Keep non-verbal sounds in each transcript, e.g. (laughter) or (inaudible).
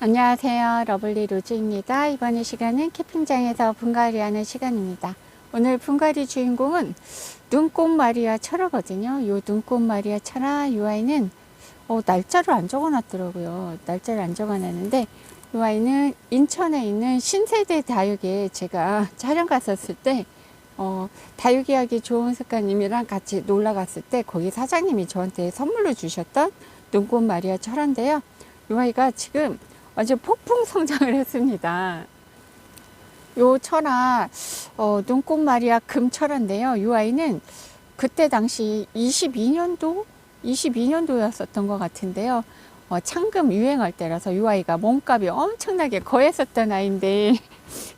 안녕하세요. 러블리 로즈입니다. 이번 시간은 캠핑장에서 분갈이 하는 시간입니다. 오늘 분갈이 주인공은 눈꽃 마리아 철화거든요. 이 눈꽃 마리아 철화 이 아이는 어, 날짜를 안 적어놨더라고요. 날짜를 안 적어놨는데 이 아이는 인천에 있는 신세대 다육에 제가 (laughs) 촬영 갔었을 때 어, 다육이하기 좋은 습관님이랑 같이 놀러 갔을 때 거기 사장님이 저한테 선물로 주셨던 눈꽃 마리아 철화인데요. 이 아이가 지금 완전 폭풍 성장을 했습니다. 요 철화 어, 눈꽃 마리아 금철화인데요. 이 아이는 그때 당시 22년도 22년도였었던 것 같은데요. 어, 창금 유행할 때라서 이 아이가 몸값이 엄청나게 거했었던 아이인데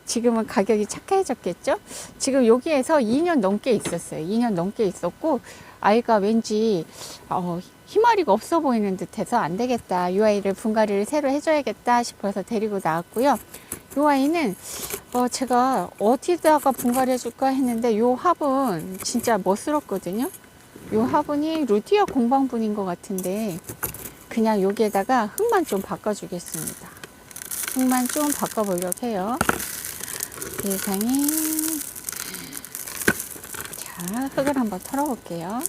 지금은 가격이 착해졌겠죠? 지금 여기에서 2년 넘게 있었어요. 2년 넘게 있었고 아이가 왠지 어, 희마리가 없어 보이는 듯해서 안 되겠다. 이 아이를 분갈이를 새로 해줘야겠다 싶어서 데리고 나왔고요. 이 아이는 어, 제가 어디다가 분갈이 해줄까 했는데 이 화분 진짜 멋스럽거든요. 이 화분이 루디아 공방분인 것 같은데 그냥 여기에다가 흙만 좀 바꿔주겠습니다. 흙만 좀 바꿔보려고 해요. 세상에. 자, 흙을 한번 털어볼게요.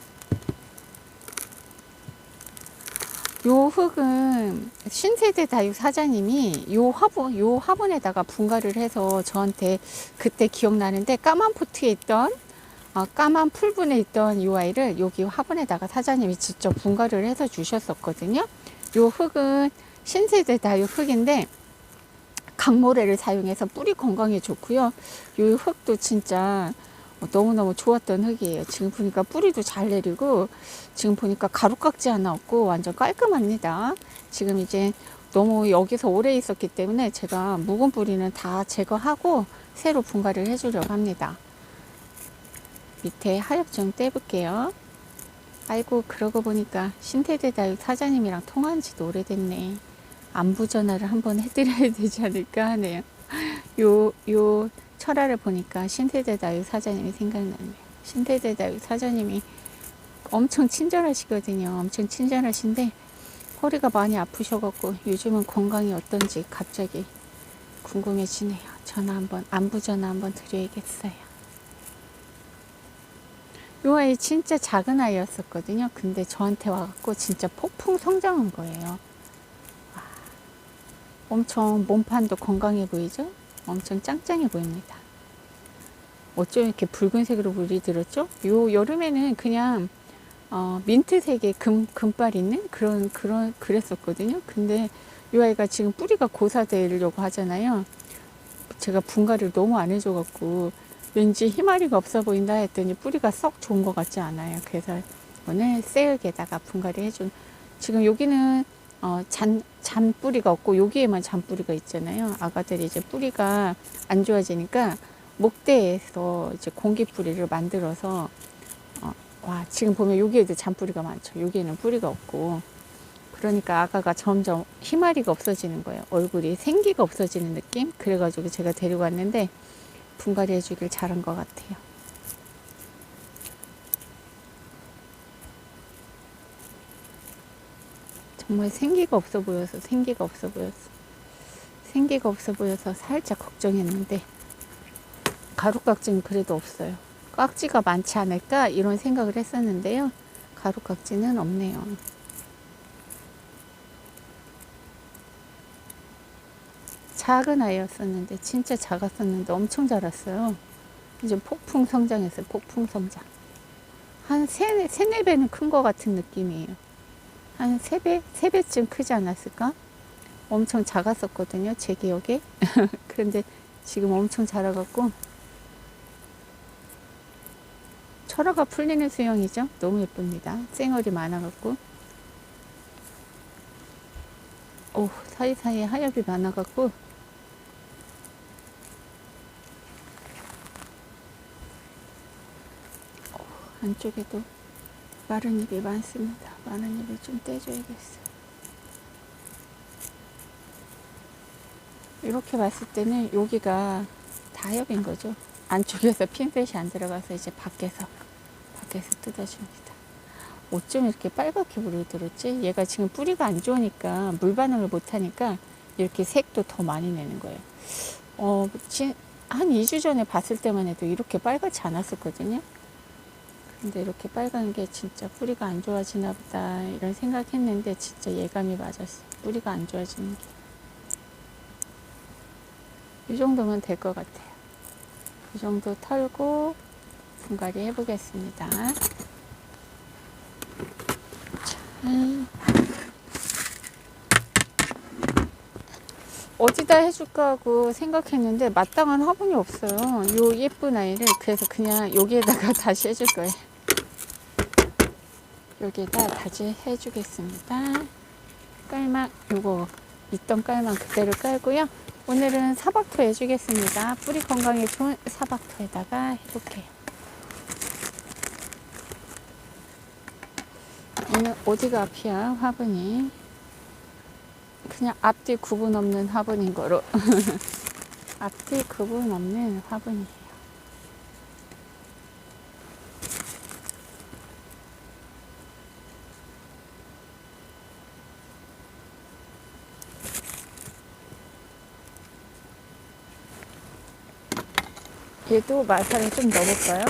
요 흙은 신세대 다육 사장님이 요 화분, 요 화분에다가 분갈이를 해서 저한테 그때 기억나는데 까만 포트에 있던 어, 까만 풀분에 있던 이 아이를 여기 화분에다가 사장님이 직접 분갈이를 해서 주셨었거든요. 요 흙은 신세대 다육 흙인데 강모래를 사용해서 뿌리 건강에 좋고요. 이 흙도 진짜 너무너무 좋았던 흙이에요. 지금 보니까 뿌리도 잘 내리고 지금 보니까 가루깍지 하나 없고 완전 깔끔합니다. 지금 이제 너무 여기서 오래 있었기 때문에 제가 묵은 뿌리는 다 제거하고 새로 분갈이를 해주려고 합니다. 밑에 하엽 좀 떼볼게요. 아이고 그러고 보니까 신세대 다육 사장님이랑 통화한 지도 오래됐네. 안부 전화를 한번 해드려야 (laughs) 되지 않을까 하네요. 요, 요 철화를 보니까 신세대 다육 사장님이 생각나네요. 신세대 다육 사장님이 엄청 친절하시거든요. 엄청 친절하신데 허리가 많이 아프셔갖고 요즘은 건강이 어떤지 갑자기 궁금해지네요. 전화 한번, 안부 전화 한번 드려야겠어요. 요 아이 진짜 작은 아이였었거든요. 근데 저한테 와갖고 진짜 폭풍 성장한 거예요. 와, 엄청 몸판도 건강해 보이죠? 엄청 짱짱해 보입니다. 어쩜 이렇게 붉은색으로 물이 들었죠? 요 여름에는 그냥 어, 민트색의 금, 금발 있는 그런, 그런, 그랬었거든요. 근데 이 아이가 지금 뿌리가 고사되려고 하잖아요. 제가 분갈이를 너무 안 해줘갖고 왠지 희마리가 없어 보인다 했더니 뿌리가 썩 좋은 것 같지 않아요. 그래서 오늘 새흙에다가 분갈이 해준. 지금 여기는 어, 잔, 잔 뿌리가 없고 여기에만 잔 뿌리가 있잖아요. 아가들이 이제 뿌리가 안 좋아지니까 목대에서 이제 공기 뿌리를 만들어서 어, 와 지금 보면 여기에도 잔 뿌리가 많죠. 여기에는 뿌리가 없고 그러니까 아가가 점점 희마리가 없어지는 거예요. 얼굴이 생기가 없어지는 느낌. 그래가지고 제가 데리고 왔는데 분갈이 해주길 잘한 것 같아요. 정말 생기가 없어 보여서 생기가 없어 보였어. 생기가 없어 보여서 살짝 걱정했는데 가루깍지는 그래도 없어요. 깍지가 많지 않을까 이런 생각을 했었는데요. 가루깍지는 없네요. 작은 아이였었는데 진짜 작았었는데 엄청 자랐어요. 이제 폭풍 성장했어요. 폭풍 성장. 한 세, 세네 배는 큰 것 같은 느낌이에요. 한세 배? 세 배쯤 크지 않았을까? 엄청 작았었거든요. 제 기억에. (laughs) 그런데 지금 엄청 자라갖고 철화가 풀리는 수영이죠. 너무 예쁩니다. 쌩얼이 많아갖고. 오, 사이사이에 하엽이 많아갖고. 오, 안쪽에도 마른 잎이 많습니다. 마른 잎을 좀 떼줘야겠어요. 이렇게 봤을 때는 여기가 다엽인 거죠. 안쪽에서 핀셋이 안 들어가서 이제 밖에서 밖에서 뜯어줍니다. 어쩜 이렇게 빨갛게 물이 들었지? 얘가 지금 뿌리가 안 좋으니까 물 반응을 못 하니까 이렇게 색도 더 많이 내는 거예요. 어, 지- 한 2주 전에 봤을 때만 해도 이렇게 빨갛지 않았었거든요. 근데 이렇게 빨간 게 진짜 뿌리가 안 좋아지나 보다 이런 생각했는데 진짜 예감이 맞았어요. 뿌리가 안 좋아지는 게. 이 정도면 될 것 같아요. 이 정도 털고 분갈이 해보겠습니다. 자, 어디다 해줄까 하고 생각했는데 마땅한 화분이 없어요. 요 예쁜 아이를 그래서 그냥 여기에다가 (laughs) 다시 해줄 거예요. 여기에다 다시 해주겠습니다. 깔막 요거 있던 깔막 그대로 깔고요. 오늘은 사박토 해주겠습니다. 뿌리 건강에 좋은 사박토에다가 해볼게요. 오늘 어디가 앞이야 화분이 그냥 앞뒤 구분 없는 화분인 거로 (laughs) 앞뒤 구분 없는 화분이에요. 얘도 마사를 좀 넣어볼까요?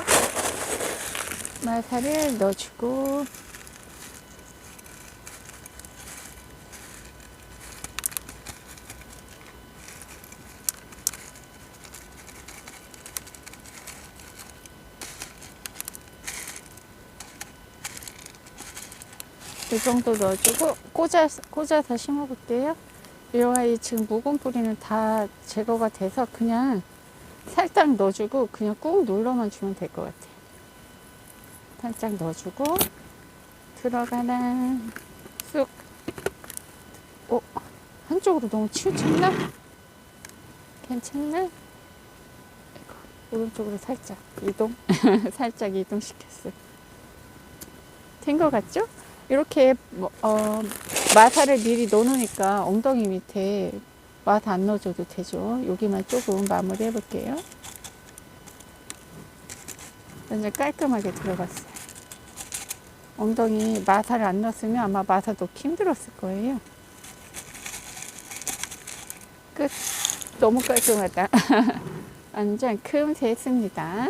마사를 넣어주고 이 정도 넣어주고 꽂아, 꽂아서 심어볼게요. 이 아이 지금 묵은 뿌리는 다 제거가 돼서 그냥 살짝 넣어주고 그냥 꾹 눌러만 주면 될 것 같아요. 살짝 넣어주고 들어가라 쑥. 어 한쪽으로 너무 치우쳤나? 괜찮나? 오른쪽으로 살짝 이동 (laughs) 살짝 이동시켰어요. 된 것 같죠? 이렇게 뭐, 어, 마사를 미리 넣어놓으니까 엉덩이 밑에 맛 안 넣어줘도 되죠. 여기만 조금 마무리 해볼게요. 완전 깔끔하게 들어갔어요. 엉덩이 마사를 안 넣었으면 아마 마사 넣기 힘들었을 거예요. 끝. 너무 깔끔하다. (laughs) 완전 금세 했습니다.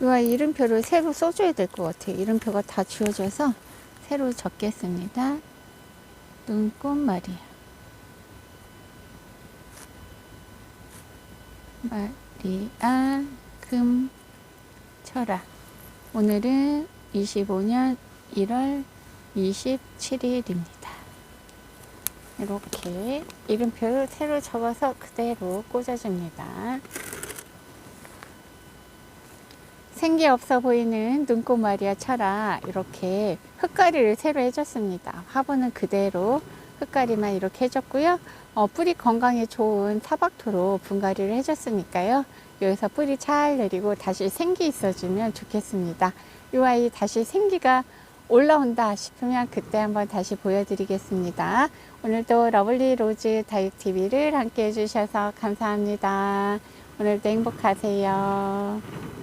이 아이 이름표를 새로 써줘야 될 것 같아요. 이름표가 다 지워져서 새로 적겠습니다. 눈꽃 마리아. 금철아. 오늘은 25년 1월 27일입니다. 이렇게 이름표를 새로 적어서 그대로 꽂아줍니다. 생기 없어 보이는 눈꽃 마리아 철아 이렇게 흙가리를 새로 해줬습니다. 화분은 그대로 흙가리만 이렇게 해줬고요. 어, 뿌리 건강에 좋은 타박토로 분갈이를 해줬으니까요. 여기서 뿌리 잘 내리고 다시 생기 있어주면 좋겠습니다. 이 아이 다시 생기가 올라온다 싶으면 그때 한번 다시 보여드리겠습니다. 오늘도 러블리 로즈 다육TV를 함께 해주셔서 감사합니다. 오늘도 행복하세요.